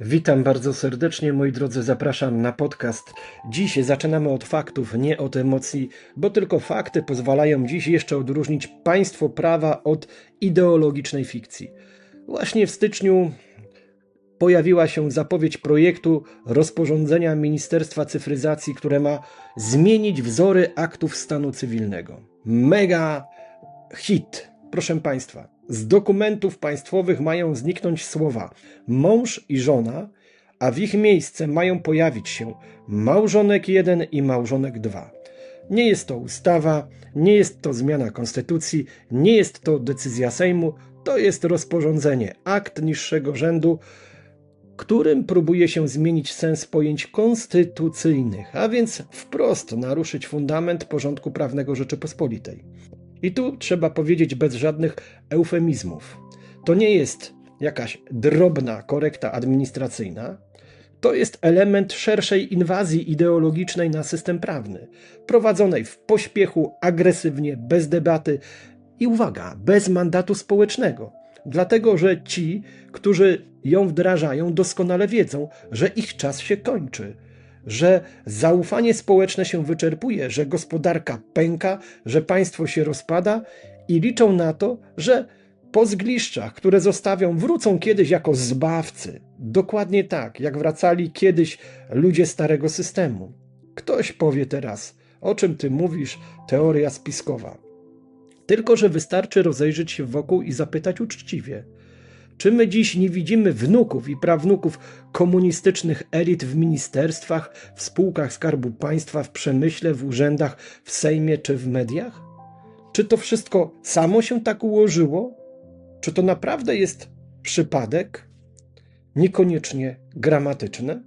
Witam bardzo serdecznie, moi drodzy, zapraszam na podcast. Dziś zaczynamy od faktów, nie od emocji, bo tylko fakty pozwalają dziś jeszcze odróżnić państwo prawa od ideologicznej fikcji. Właśnie w styczniu pojawiła się zapowiedź projektu rozporządzenia Ministerstwa Cyfryzacji, które ma zmienić wzory aktów stanu cywilnego. Mega hit, proszę Państwa. Z dokumentów państwowych mają zniknąć słowa mąż i żona, a w ich miejsce mają pojawić się małżonek 1 i małżonek 2. Nie jest to ustawa, nie jest to zmiana konstytucji, nie jest to decyzja Sejmu, to jest rozporządzenie, akt niższego rzędu, którym próbuje się zmienić sens pojęć konstytucyjnych, a więc wprost naruszyć fundament porządku prawnego Rzeczypospolitej. I tu trzeba powiedzieć bez żadnych eufemizmów. To nie jest jakaś drobna korekta administracyjna, to jest element szerszej inwazji ideologicznej na system prawny, prowadzonej w pośpiechu, agresywnie, bez debaty i uwaga, bez mandatu społecznego. Dlatego, że ci, którzy ją wdrażają, doskonale wiedzą, że ich czas się kończy że zaufanie społeczne się wyczerpuje, że gospodarka pęka, że państwo się rozpada i liczą na to, że po zgliszczach, które zostawią, wrócą kiedyś jako zbawcy. Dokładnie tak, jak wracali kiedyś ludzie starego systemu. Ktoś powie teraz, o czym ty mówisz, teoria spiskowa. Tylko, że wystarczy rozejrzeć się wokół i zapytać uczciwie – czy my dziś nie widzimy wnuków i prawnuków komunistycznych elit w ministerstwach, w spółkach Skarbu Państwa, w przemyśle, w urzędach, w Sejmie czy w mediach? Czy to wszystko samo się tak ułożyło? Czy to naprawdę jest przypadek? Niekoniecznie gramatyczne?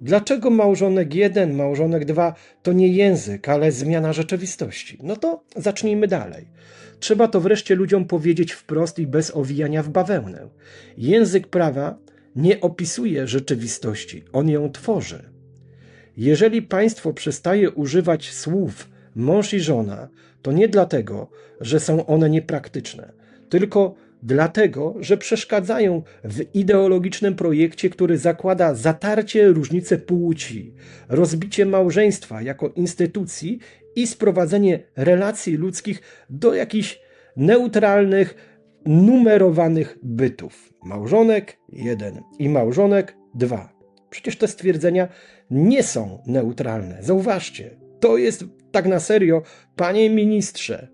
Dlaczego małżonek jeden, małżonek dwa to nie język, ale zmiana rzeczywistości? No to zacznijmy dalej. Trzeba to wreszcie ludziom powiedzieć wprost i bez owijania w bawełnę. Język prawa nie opisuje rzeczywistości, on ją tworzy. Jeżeli państwo przestaje używać słów mąż i żona, to nie dlatego, że są one niepraktyczne, tylko dlatego, że przeszkadzają w ideologicznym projekcie, który zakłada zatarcie różnicy płci, rozbicie małżeństwa jako instytucji i sprowadzenie relacji ludzkich do jakichś neutralnych, numerowanych bytów. Małżonek jeden i małżonek dwa. Przecież te stwierdzenia nie są neutralne. Zauważcie, to jest tak na serio, panie ministrze,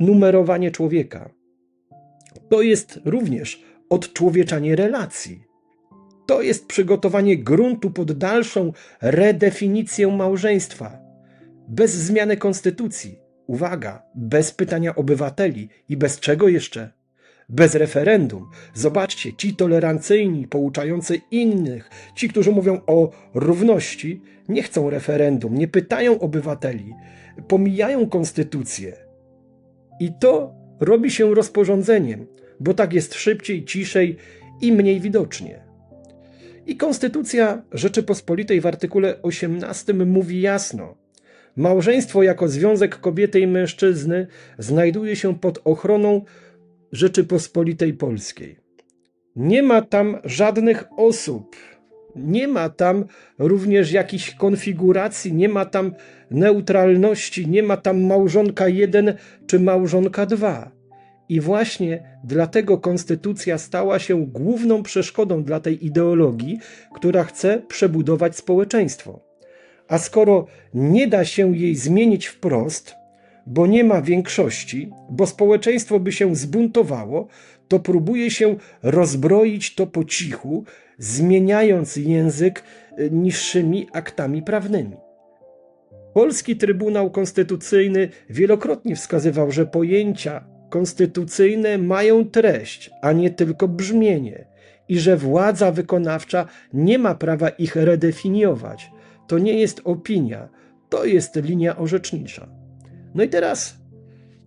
numerowanie człowieka. To jest również odczłowieczanie relacji. To jest przygotowanie gruntu pod dalszą redefinicję małżeństwa bez zmiany konstytucji. Uwaga, bez pytania obywateli i bez czego jeszcze? Bez referendum. Zobaczcie, ci tolerancyjni, pouczający innych, ci, którzy mówią o równości, nie chcą referendum, nie pytają obywateli, pomijają konstytucję. I to robi się rozporządzeniem, bo tak jest szybciej, ciszej i mniej widocznie. I Konstytucja Rzeczypospolitej w artykule 18 mówi jasno, Małżeństwo jako związek kobiety i mężczyzny znajduje się pod ochroną Rzeczypospolitej Polskiej. Nie ma tam żadnych osób, nie ma tam również jakichś konfiguracji, nie ma tam neutralności, nie ma tam małżonka jeden czy małżonka dwa. I właśnie dlatego konstytucja stała się główną przeszkodą dla tej ideologii, która chce przebudować społeczeństwo. A skoro nie da się jej zmienić wprost, bo nie ma większości, bo społeczeństwo by się zbuntowało, to próbuje się rozbroić to po cichu, zmieniając język y, niższymi aktami prawnymi. Polski Trybunał Konstytucyjny wielokrotnie wskazywał, że pojęcia konstytucyjne mają treść, a nie tylko brzmienie, i że władza wykonawcza nie ma prawa ich redefiniować, to nie jest opinia, to jest linia orzecznicza. No i teraz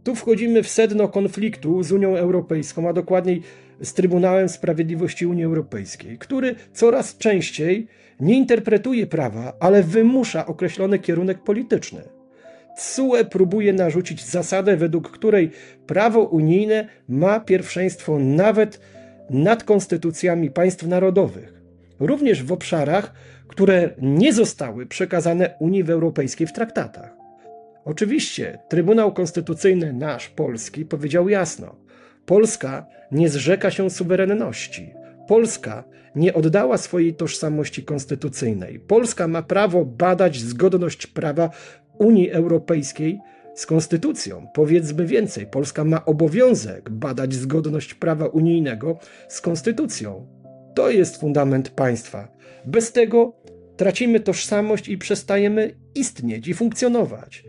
tu wchodzimy w sedno konfliktu z Unią Europejską, a dokładniej z Trybunałem Sprawiedliwości Unii Europejskiej, który coraz częściej nie interpretuje prawa, ale wymusza określony kierunek polityczny. CUE próbuje narzucić zasadę, według której prawo unijne ma pierwszeństwo nawet nad konstytucjami państw narodowych również w obszarach, które nie zostały przekazane Unii Europejskiej w traktatach. Oczywiście Trybunał Konstytucyjny nasz polski powiedział jasno: Polska nie zrzeka się suwerenności. Polska nie oddała swojej tożsamości konstytucyjnej. Polska ma prawo badać zgodność prawa Unii Europejskiej z konstytucją. Powiedzmy więcej, Polska ma obowiązek badać zgodność prawa unijnego z konstytucją. To jest fundament państwa. Bez tego tracimy tożsamość i przestajemy istnieć i funkcjonować.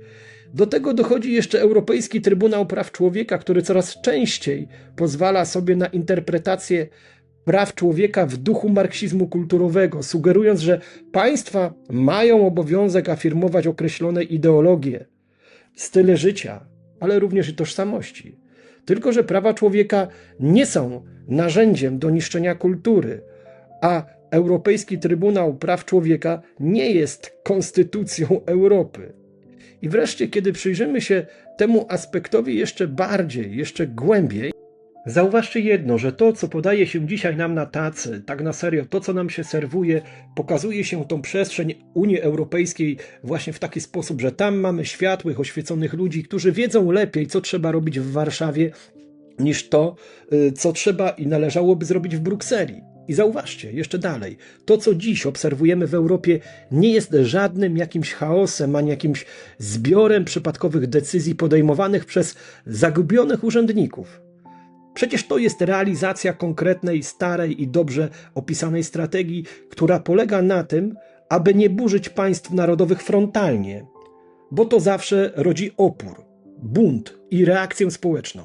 Do tego dochodzi jeszcze Europejski Trybunał Praw Człowieka, który coraz częściej pozwala sobie na interpretację praw człowieka w duchu marksizmu kulturowego, sugerując, że państwa mają obowiązek afirmować określone ideologie, style życia, ale również i tożsamości. Tylko, że prawa człowieka nie są narzędziem do niszczenia kultury, a Europejski Trybunał Praw Człowieka nie jest konstytucją Europy. I wreszcie, kiedy przyjrzymy się temu aspektowi jeszcze bardziej, jeszcze głębiej, zauważcie jedno, że to, co podaje się dzisiaj nam na tacy, tak na serio, to, co nam się serwuje, pokazuje się tą przestrzeń Unii Europejskiej właśnie w taki sposób, że tam mamy światłych, oświeconych ludzi, którzy wiedzą lepiej, co trzeba robić w Warszawie, niż to, y, co trzeba i należałoby zrobić w Brukseli. I zauważcie, jeszcze dalej, to co dziś obserwujemy w Europie nie jest żadnym jakimś chaosem, ani jakimś zbiorem przypadkowych decyzji podejmowanych przez zagubionych urzędników. Przecież to jest realizacja konkretnej, starej i dobrze opisanej strategii, która polega na tym, aby nie burzyć państw narodowych frontalnie, bo to zawsze rodzi opór, bunt i reakcję społeczną,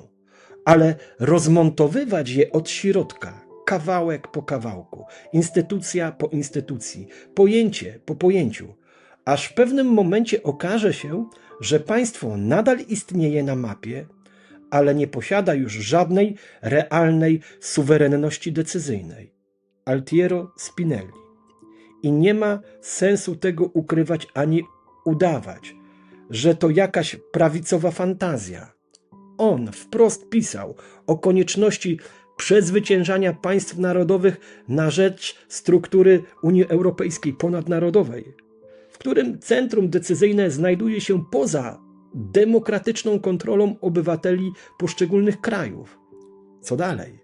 ale rozmontowywać je od środka, kawałek po kawałku, instytucja po instytucji, pojęcie po pojęciu, aż w pewnym momencie okaże się, że państwo nadal istnieje na mapie, ale nie posiada już żadnej realnej suwerenności decyzyjnej. Altiero Spinelli. I nie ma sensu tego ukrywać ani udawać, że to jakaś prawicowa fantazja. On wprost pisał o konieczności przezwyciężania państw narodowych na rzecz struktury Unii Europejskiej ponadnarodowej, w którym centrum decyzyjne znajduje się poza demokratyczną kontrolą obywateli poszczególnych krajów. Co dalej?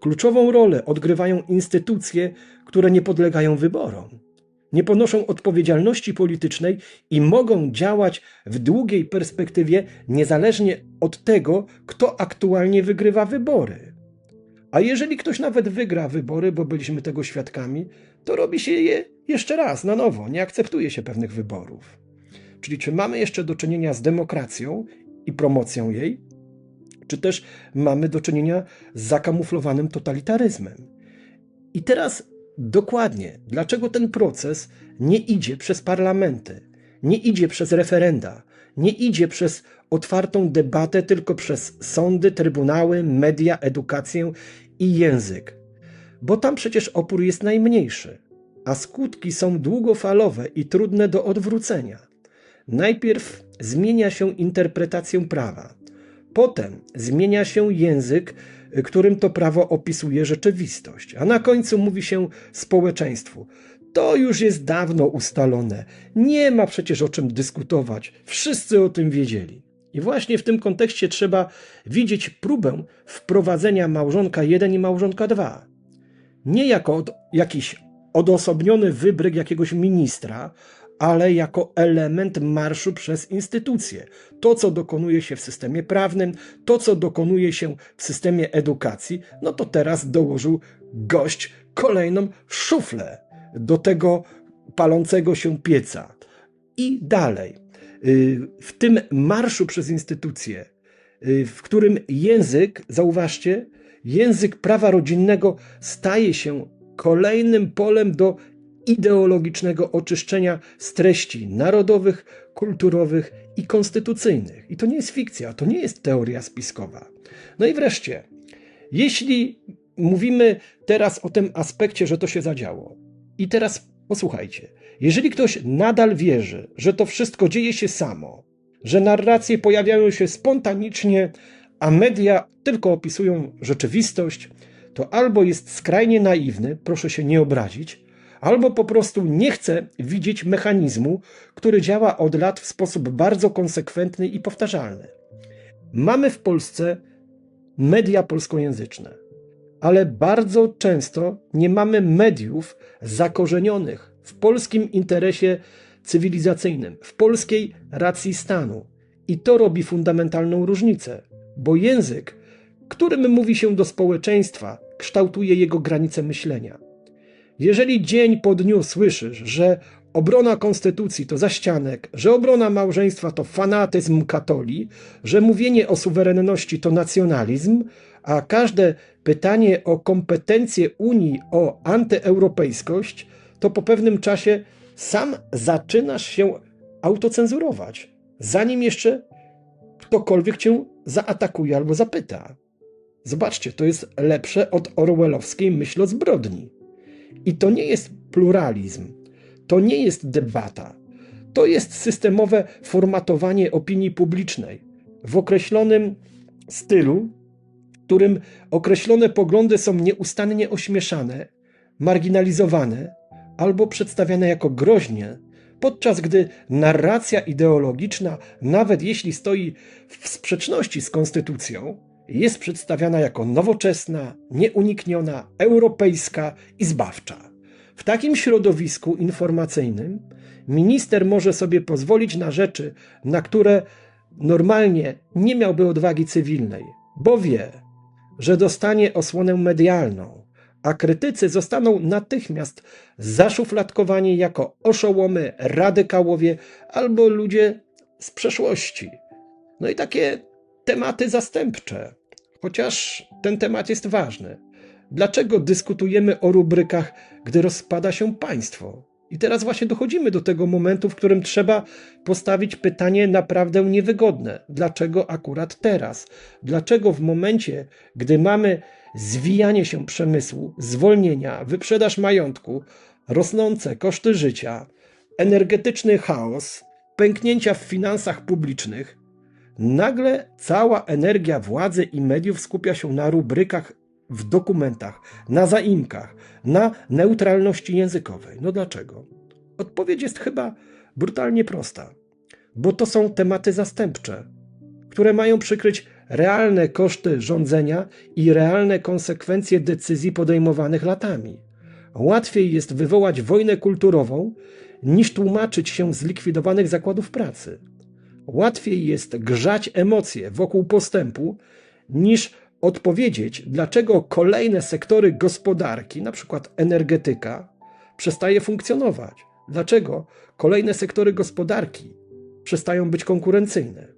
Kluczową rolę odgrywają instytucje, które nie podlegają wyborom, nie ponoszą odpowiedzialności politycznej i mogą działać w długiej perspektywie niezależnie od tego, kto aktualnie wygrywa wybory. A jeżeli ktoś nawet wygra wybory, bo byliśmy tego świadkami, to robi się je jeszcze raz, na nowo, nie akceptuje się pewnych wyborów. Czyli czy mamy jeszcze do czynienia z demokracją i promocją jej, czy też mamy do czynienia z zakamuflowanym totalitaryzmem. I teraz dokładnie, dlaczego ten proces nie idzie przez parlamenty, nie idzie przez referenda, nie idzie przez otwartą debatę, tylko przez sądy, trybunały, media, edukację i język. Bo tam przecież opór jest najmniejszy, a skutki są długofalowe i trudne do odwrócenia. Najpierw zmienia się interpretację prawa, potem zmienia się język, którym to prawo opisuje rzeczywistość, a na końcu mówi się społeczeństwu. To już jest dawno ustalone. Nie ma przecież o czym dyskutować. Wszyscy o tym wiedzieli. I właśnie w tym kontekście trzeba widzieć próbę wprowadzenia małżonka 1 i małżonka 2. Nie jako od, jakiś odosobniony wybryk jakiegoś ministra, ale jako element marszu przez instytucje. To, co dokonuje się w systemie prawnym, to, co dokonuje się w systemie edukacji, no to teraz dołożył gość kolejną szuflę do tego palącego się pieca. I dalej. Y, w tym marszu przez instytucje, y, w którym język, zauważcie, język prawa rodzinnego staje się kolejnym polem do ideologicznego oczyszczenia z treści narodowych, kulturowych i konstytucyjnych. I to nie jest fikcja, to nie jest teoria spiskowa. No i wreszcie, jeśli mówimy teraz o tym aspekcie, że to się zadziało, i teraz posłuchajcie, jeżeli ktoś nadal wierzy, że to wszystko dzieje się samo, że narracje pojawiają się spontanicznie, a media tylko opisują rzeczywistość, to albo jest skrajnie naiwny, proszę się nie obrazić, albo po prostu nie chce widzieć mechanizmu, który działa od lat w sposób bardzo konsekwentny i powtarzalny. Mamy w Polsce media polskojęzyczne, ale bardzo często nie mamy mediów zakorzenionych w polskim interesie cywilizacyjnym, w polskiej racji stanu. I to robi fundamentalną różnicę, bo język, którym mówi się do społeczeństwa, kształtuje jego granice myślenia. Jeżeli dzień po dniu słyszysz, że obrona konstytucji to zaścianek, że obrona małżeństwa to fanatyzm katoli, że mówienie o suwerenności to nacjonalizm, a każde pytanie o kompetencje Unii, o antyeuropejskość, to po pewnym czasie sam zaczynasz się autocenzurować, zanim jeszcze ktokolwiek cię zaatakuje albo zapyta. Zobaczcie, to jest lepsze od orwellowskiej myśli o zbrodni. I to nie jest pluralizm, to nie jest debata, to jest systemowe formatowanie opinii publicznej w określonym stylu, w którym określone poglądy są nieustannie ośmieszane, marginalizowane albo przedstawiane jako groźnie, podczas gdy narracja ideologiczna, nawet jeśli stoi w sprzeczności z konstytucją, jest przedstawiana jako nowoczesna, nieunikniona, europejska i zbawcza. W takim środowisku informacyjnym minister może sobie pozwolić na rzeczy, na które normalnie nie miałby odwagi cywilnej, bo wie, że dostanie osłonę medialną, a krytycy zostaną natychmiast zaszufladkowani jako oszołomy, radykałowie albo ludzie z przeszłości. No i takie tematy zastępcze, chociaż ten temat jest ważny. Dlaczego dyskutujemy o rubrykach, gdy rozpada się państwo? I teraz właśnie dochodzimy do tego momentu, w którym trzeba postawić pytanie naprawdę niewygodne. Dlaczego akurat teraz? Dlaczego w momencie, gdy mamy zwijanie się przemysłu, zwolnienia, wyprzedaż majątku, rosnące koszty życia, energetyczny chaos, pęknięcia w finansach publicznych, nagle cała energia władzy i mediów skupia się na rubrykach w dokumentach, na zaimkach, na neutralności językowej. No dlaczego? Odpowiedź jest chyba brutalnie prosta. Bo to są tematy zastępcze, które mają przykryć realne koszty rządzenia i realne konsekwencje decyzji podejmowanych latami. Łatwiej jest wywołać wojnę kulturową, niż tłumaczyć się z likwidowanych zakładów pracy. Łatwiej jest grzać emocje wokół postępu, niż odpowiedzieć, dlaczego kolejne sektory gospodarki, na przykład energetyka, przestaje funkcjonować. Dlaczego kolejne sektory gospodarki przestają być konkurencyjne.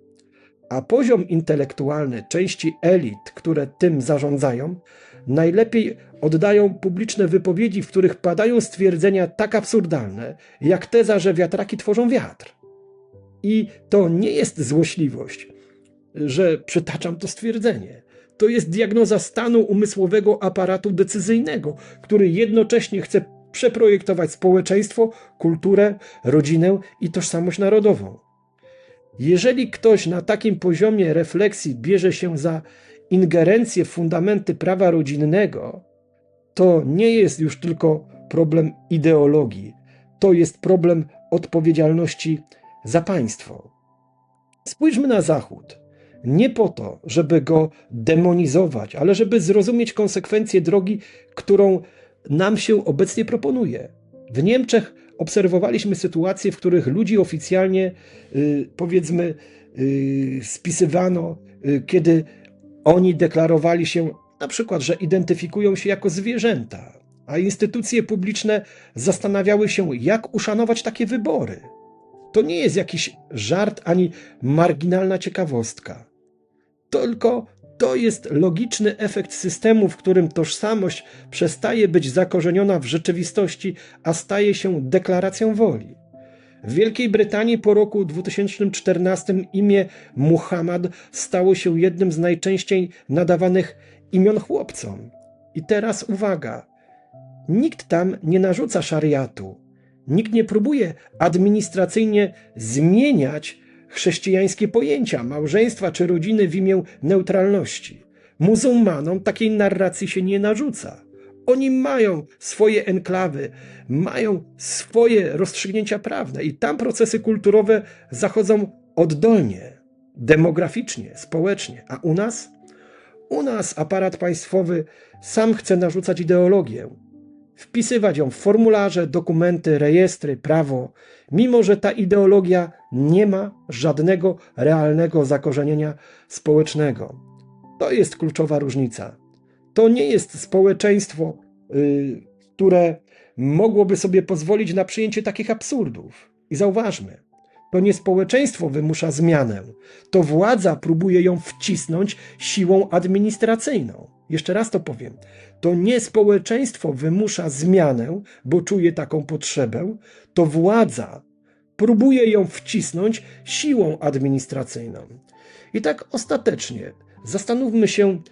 A poziom intelektualny części elit, które tym zarządzają, najlepiej oddają publiczne wypowiedzi, w których padają stwierdzenia tak absurdalne, jak teza, że wiatraki tworzą wiatr. I to nie jest złośliwość, że przytaczam to stwierdzenie. To jest diagnoza stanu umysłowego aparatu decyzyjnego, który jednocześnie chce przeprojektować społeczeństwo, kulturę, rodzinę i tożsamość narodową. Jeżeli ktoś na takim poziomie refleksji bierze się za ingerencję w fundamenty prawa rodzinnego, to nie jest już tylko problem ideologii, to jest problem odpowiedzialności za państwo. Spójrzmy na Zachód. Nie po to, żeby go demonizować, ale żeby zrozumieć konsekwencje drogi, którą nam się obecnie proponuje. W Niemczech obserwowaliśmy sytuacje, w których ludzi oficjalnie, y, powiedzmy, y, spisywano, y, kiedy oni deklarowali się na przykład, że identyfikują się jako zwierzęta, a instytucje publiczne zastanawiały się, jak uszanować takie wybory. To nie jest jakiś żart ani marginalna ciekawostka. Tylko to jest logiczny efekt systemu, w którym tożsamość przestaje być zakorzeniona w rzeczywistości, a staje się deklaracją woli. W Wielkiej Brytanii po roku 2014 imię Muhammad stało się jednym z najczęściej nadawanych imion chłopcom. I teraz uwaga: nikt tam nie narzuca szariatu, nikt nie próbuje administracyjnie zmieniać chrześcijańskie pojęcia małżeństwa czy rodziny w imię neutralności. Muzułmanom takiej narracji się nie narzuca. Oni mają swoje enklawy, mają swoje rozstrzygnięcia prawne i tam procesy kulturowe zachodzą oddolnie, demograficznie, społecznie. A u nas? U nas aparat państwowy sam chce narzucać ideologię, wpisywać ją w formularze, dokumenty, rejestry, prawo, mimo że ta ideologia nie ma żadnego realnego zakorzenienia społecznego. To jest kluczowa różnica. To nie jest społeczeństwo, yy, które mogłoby sobie pozwolić na przyjęcie takich absurdów. I zauważmy, to nie społeczeństwo wymusza zmianę, to władza próbuje ją wcisnąć siłą administracyjną. Jeszcze raz to powiem. To nie społeczeństwo wymusza zmianę, bo czuje taką potrzebę, to władza próbuje ją wcisnąć siłą administracyjną. I tak ostatecznie zastanówmy się,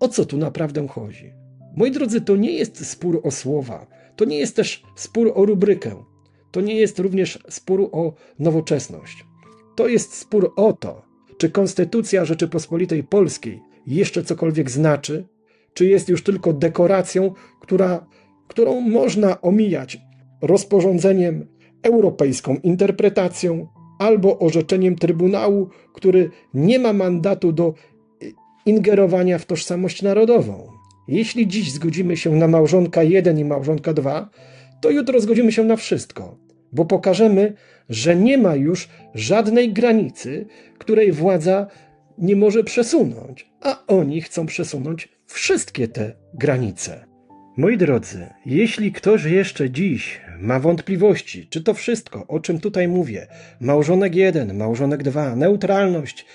o co tu naprawdę chodzi. Moi drodzy, to nie jest spór o słowa, to nie jest też spór o rubrykę, to nie jest również spór o nowoczesność. To jest spór o to, czy Konstytucja Rzeczypospolitej Polskiej jeszcze cokolwiek znaczy, czy jest już tylko dekoracją, która, którą można omijać rozporządzeniem europejską interpretacją albo orzeczeniem Trybunału, który nie ma mandatu do ingerowania w tożsamość narodową. Jeśli dziś zgodzimy się na małżonka 1 i małżonka 2, to jutro zgodzimy się na wszystko, bo pokażemy, że nie ma już żadnej granicy, której władza nie może przesunąć, a oni chcą przesunąć wszystkie te granice. Moi drodzy, jeśli ktoś jeszcze dziś ma wątpliwości, czy to wszystko, o czym tutaj mówię, małżonek 1, małżonek 2, neutralność,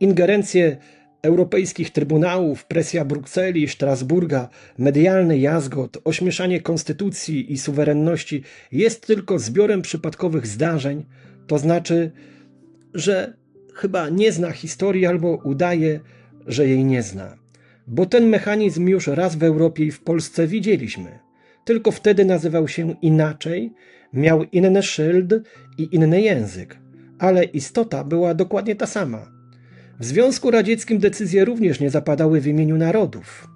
ingerencje europejskich trybunałów, presja Brukseli, Strasburga, medialny jazgot, ośmieszanie konstytucji i suwerenności jest tylko zbiorem przypadkowych zdarzeń, to znaczy, że chyba nie zna historii albo udaje, że jej nie zna. Bo ten mechanizm już raz w Europie i w Polsce widzieliśmy. Tylko wtedy nazywał się inaczej, miał inny szyld i inny język, ale istota była dokładnie ta sama. W Związku Radzieckim decyzje również nie zapadały w imieniu narodów.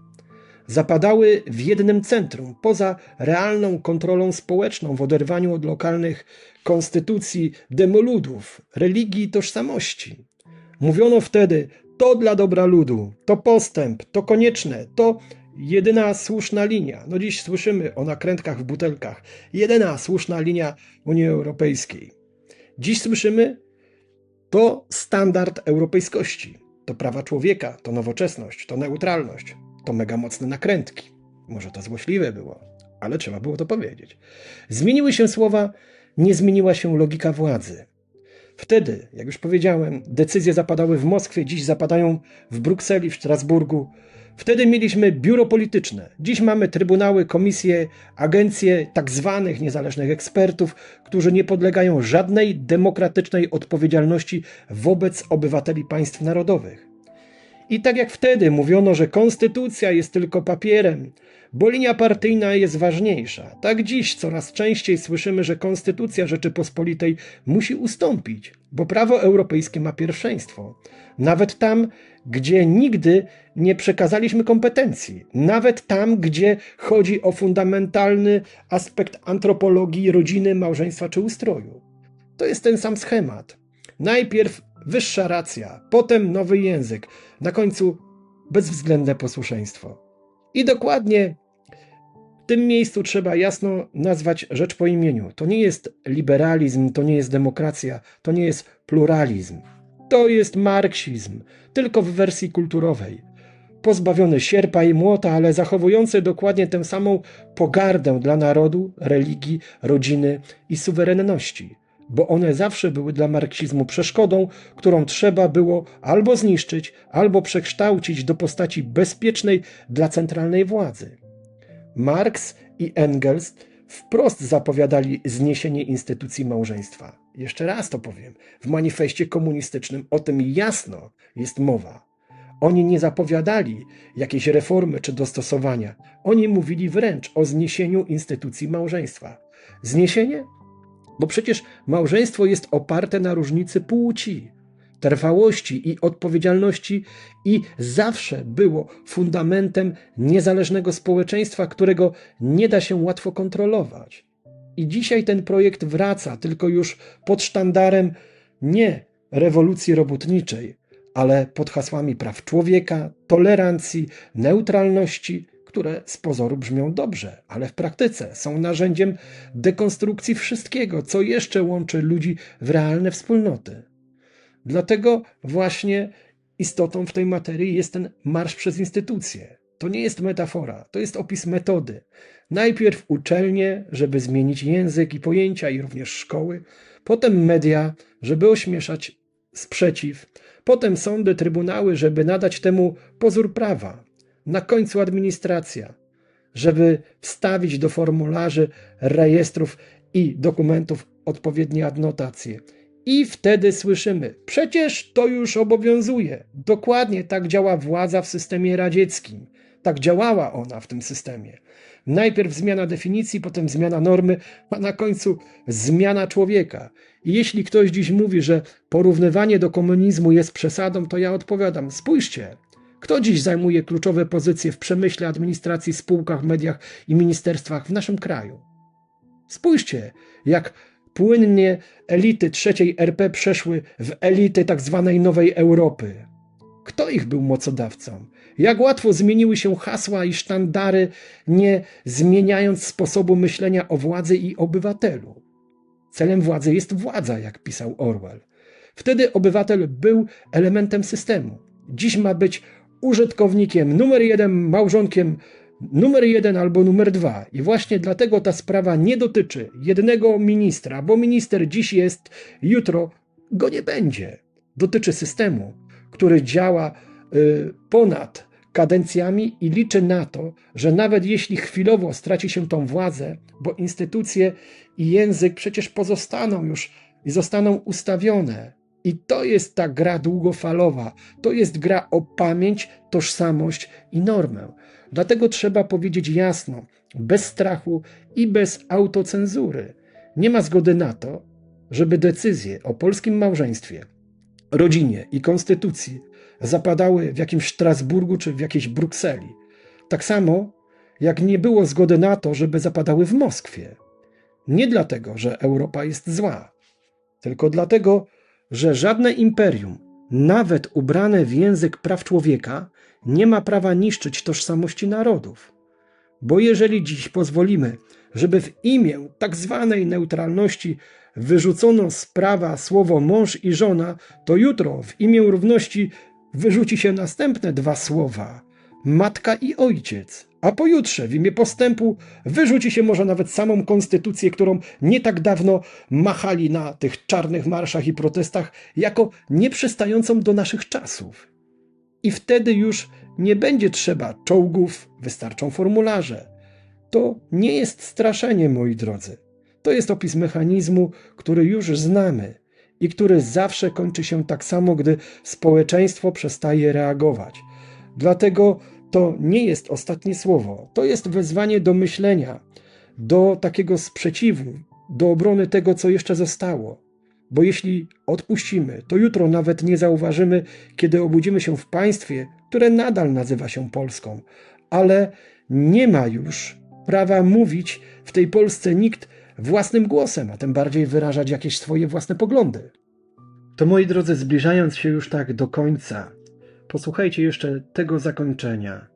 Zapadały w jednym centrum, poza realną kontrolą społeczną, w oderwaniu od lokalnych konstytucji demoludów, religii i tożsamości. Mówiono wtedy, to dla dobra ludu, to postęp, to konieczne, to jedyna słuszna linia. No dziś słyszymy o nakrętkach w butelkach. Jedyna słuszna linia Unii Europejskiej. Dziś słyszymy, to standard europejskości. To prawa człowieka, to nowoczesność, to neutralność, to mega mocne nakrętki. Może to złośliwe było, ale trzeba było to powiedzieć. Zmieniły się słowa, nie zmieniła się logika władzy. Wtedy, jak już powiedziałem, decyzje zapadały w Moskwie, dziś zapadają w Brukseli, w Strasburgu. Wtedy mieliśmy biuro polityczne. Dziś mamy trybunały, komisje, agencje tak zwanych niezależnych ekspertów, którzy nie podlegają żadnej demokratycznej odpowiedzialności wobec obywateli państw narodowych. I tak jak wtedy mówiono, że konstytucja jest tylko papierem, bo linia partyjna jest ważniejsza. Tak dziś coraz częściej słyszymy, że Konstytucja Rzeczypospolitej musi ustąpić, bo prawo europejskie ma pierwszeństwo. Nawet tam, gdzie nigdy nie przekazaliśmy kompetencji, nawet tam, gdzie chodzi o fundamentalny aspekt antropologii, rodziny, małżeństwa czy ustroju. To jest ten sam schemat. Najpierw wyższa racja, potem nowy język, na końcu bezwzględne posłuszeństwo. I dokładnie w tym miejscu trzeba jasno nazwać rzecz po imieniu. To nie jest liberalizm, to nie jest demokracja, to nie jest pluralizm. To jest marksizm, tylko w wersji kulturowej. Pozbawiony sierpa i młota, ale zachowujący dokładnie tę samą pogardę dla narodu, religii, rodziny i suwerenności bo one zawsze były dla marksizmu przeszkodą, którą trzeba było albo zniszczyć, albo przekształcić do postaci bezpiecznej dla centralnej władzy. Marx i Engels wprost zapowiadali zniesienie instytucji małżeństwa. Jeszcze raz to powiem, w manifestie komunistycznym o tym jasno jest mowa. Oni nie zapowiadali jakiejś reformy czy dostosowania. Oni mówili wręcz o zniesieniu instytucji małżeństwa. Zniesienie bo przecież małżeństwo jest oparte na różnicy płci. trwałości i odpowiedzialności i zawsze było fundamentem niezależnego społeczeństwa, którego nie da się łatwo kontrolować. I dzisiaj ten projekt wraca, tylko już pod sztandarem nie rewolucji robotniczej, ale pod hasłami praw człowieka, tolerancji, neutralności, które z pozoru brzmią dobrze, ale w praktyce są narzędziem dekonstrukcji wszystkiego, co jeszcze łączy ludzi w realne wspólnoty. Dlatego właśnie istotą w tej materii jest ten marsz przez instytucje. To nie jest metafora, to jest opis metody. Najpierw uczelnie, żeby zmienić język i pojęcia, i również szkoły, potem media, żeby ośmieszać sprzeciw, potem sądy, trybunały, żeby nadać temu pozór prawa, na końcu administracja, żeby wstawić do formularzy, rejestrów i dokumentów odpowiednie adnotacje. I wtedy słyszymy, przecież to już obowiązuje. Dokładnie tak działa władza w systemie radzieckim. Tak działała ona w tym systemie. Najpierw zmiana definicji, potem zmiana normy, a na końcu zmiana człowieka. I jeśli ktoś dziś mówi, że porównywanie do komunizmu jest przesadą, to ja odpowiadam: spójrzcie, kto dziś zajmuje kluczowe pozycje w przemyśle, administracji, spółkach, mediach i ministerstwach w naszym kraju? Spójrzcie, jak płynnie elity trzeciej RP przeszły w elity tak zwanej nowej Europy. Kto ich był mocodawcą? Jak łatwo zmieniły się hasła i sztandary, nie zmieniając sposobu myślenia o władzy i obywatelu. Celem władzy jest władza, jak pisał Orwell. Wtedy obywatel był elementem systemu. Dziś ma być użytkownikiem numer jeden, małżonkiem numer jeden albo numer dwa. I właśnie dlatego ta sprawa nie dotyczy jednego ministra, bo minister dziś jest, jutro go nie będzie. Dotyczy systemu, który działa y, ponad kadencjami i liczy na to, że nawet jeśli chwilowo straci się tą władzę, bo instytucje i język przecież pozostaną już i zostaną ustawione. I to jest ta gra długofalowa. To jest gra o pamięć, tożsamość i normę. Dlatego trzeba powiedzieć jasno, bez strachu i bez autocenzury. Nie ma zgody na to, żeby decyzje o polskim małżeństwie, rodzinie i konstytucji zapadały w jakimś Strasburgu czy w jakiejś Brukseli. Tak samo jak nie było zgody na to, żeby zapadały w Moskwie. Nie dlatego, że Europa jest zła, tylko dlatego, że żadne imperium, nawet ubrane w język praw człowieka, nie ma prawa niszczyć tożsamości narodów. Bo jeżeli dziś pozwolimy, żeby w imię tak zwanej neutralności wyrzucono z prawa słowo mąż i żona, to jutro w imię równości wyrzuci się następne dwa słowa matka i ojciec, a pojutrze w imię postępu wyrzuci się może nawet samą konstytucję, którą nie tak dawno machali na tych czarnych marszach i protestach jako nieprzystającą do naszych czasów. I wtedy już nie będzie trzeba czołgów, wystarczą formularze. To nie jest straszenie, moi drodzy. To jest opis mechanizmu, który już znamy i który zawsze kończy się tak samo, gdy społeczeństwo przestaje reagować. Dlatego to nie jest ostatnie słowo. To jest wezwanie do myślenia, do takiego sprzeciwu, do obrony tego, co jeszcze zostało. Bo jeśli odpuścimy, to jutro nawet nie zauważymy, kiedy obudzimy się w państwie, które nadal nazywa się Polską, ale nie ma już prawa mówić w tej Polsce nikt własnym głosem, a tym bardziej wyrażać jakieś swoje własne poglądy. To moi drodzy, zbliżając się już tak do końca, posłuchajcie jeszcze tego zakończenia.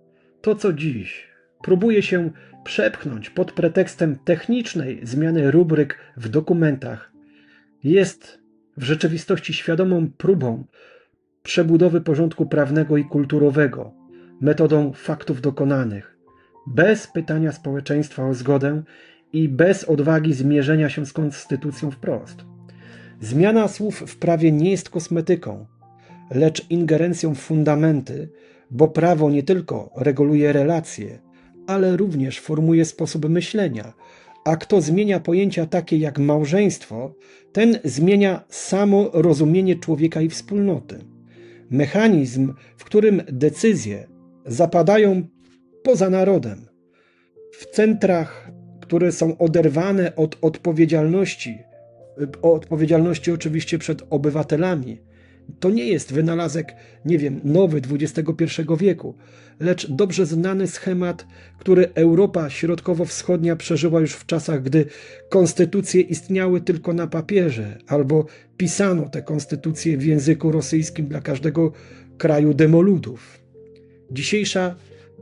To, co dziś próbuje się przepchnąć pod pretekstem technicznej zmiany rubryk w dokumentach, jest w rzeczywistości świadomą próbą przebudowy porządku prawnego i kulturowego metodą faktów dokonanych, bez pytania społeczeństwa o zgodę i bez odwagi zmierzenia się z konstytucją wprost. Zmiana słów w prawie nie jest kosmetyką, lecz ingerencją w fundamenty, bo prawo nie tylko reguluje relacje, ale również formuje sposób myślenia, a kto zmienia pojęcia takie jak małżeństwo, ten zmienia samo rozumienie człowieka i wspólnoty. Mechanizm, w którym decyzje zapadają poza narodem, w centrach, które są oderwane od odpowiedzialności, odpowiedzialności oczywiście przed obywatelami, To nie jest wynalazek, nie wiem, nowy XXI wieku, lecz dobrze znany schemat, który Europa Środkowo-Wschodnia przeżyła już w czasach, gdy konstytucje istniały tylko na papierze, albo pisano te konstytucje w języku rosyjskim dla każdego kraju demoludów. Dzisiejsza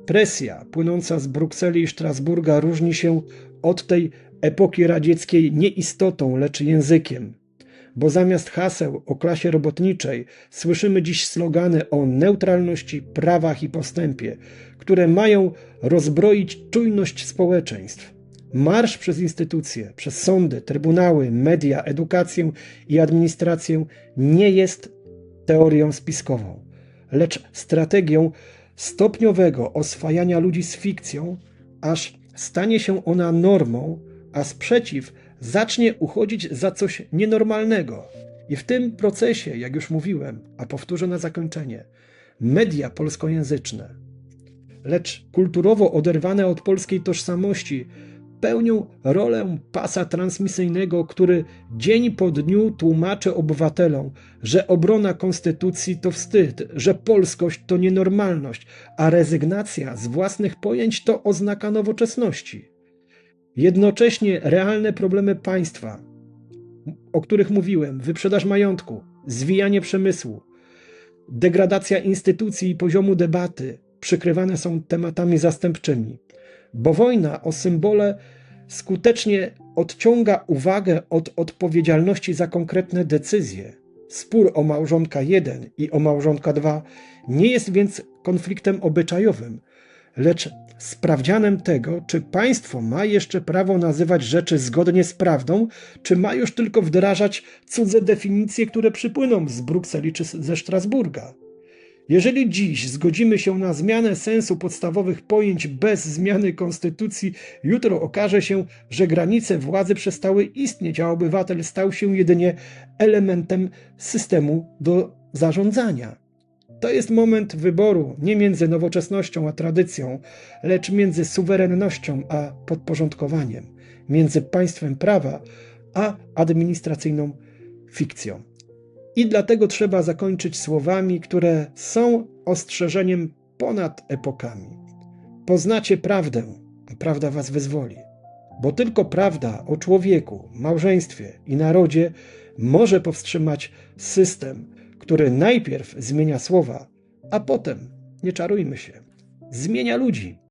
presja płynąca z Brukseli i Strasburga różni się od tej epoki radzieckiej nie istotą, lecz językiem. Bo zamiast haseł o klasie robotniczej słyszymy dziś slogany o neutralności, prawach i postępie, które mają rozbroić czujność społeczeństw. Marsz przez instytucje, przez sądy, trybunały, media, edukację i administrację nie jest teorią spiskową, lecz strategią stopniowego oswajania ludzi z fikcją, aż stanie się ona normą, a sprzeciw zacznie uchodzić za coś nienormalnego. I w tym procesie, jak już mówiłem, a powtórzę na zakończenie, media polskojęzyczne, lecz kulturowo oderwane od polskiej tożsamości, pełnią rolę pasa transmisyjnego, który dzień po dniu tłumaczy obywatelom, że obrona konstytucji to wstyd, że polskość to nienormalność, a rezygnacja z własnych pojęć to oznaka nowoczesności. Jednocześnie realne problemy państwa, o których mówiłem, wyprzedaż majątku, zwijanie przemysłu, degradacja instytucji i poziomu debaty, przykrywane są tematami zastępczymi bo wojna o symbole skutecznie odciąga uwagę od odpowiedzialności za konkretne decyzje. Spór o małżonka 1 i o małżonka 2 nie jest więc konfliktem obyczajowym, lecz sprawdzianem tego, czy państwo ma jeszcze prawo nazywać rzeczy zgodnie z prawdą, czy ma już tylko wdrażać cudze definicje, które przypłyną z Brukseli czy ze Strasburga. Jeżeli dziś zgodzimy się na zmianę sensu podstawowych pojęć bez zmiany konstytucji, jutro okaże się, że granice władzy przestały istnieć, a obywatel stał się jedynie elementem systemu do zarządzania. To jest moment wyboru nie między nowoczesnością a tradycją, lecz między suwerennością a podporządkowaniem, między państwem prawa a administracyjną fikcją. I dlatego trzeba zakończyć słowami, które są ostrzeżeniem ponad epokami. Poznacie prawdę, prawda was wyzwoli. Bo tylko prawda o człowieku, małżeństwie i narodzie może powstrzymać system, który najpierw zmienia słowa, a potem, nie czarujmy się, zmienia ludzi.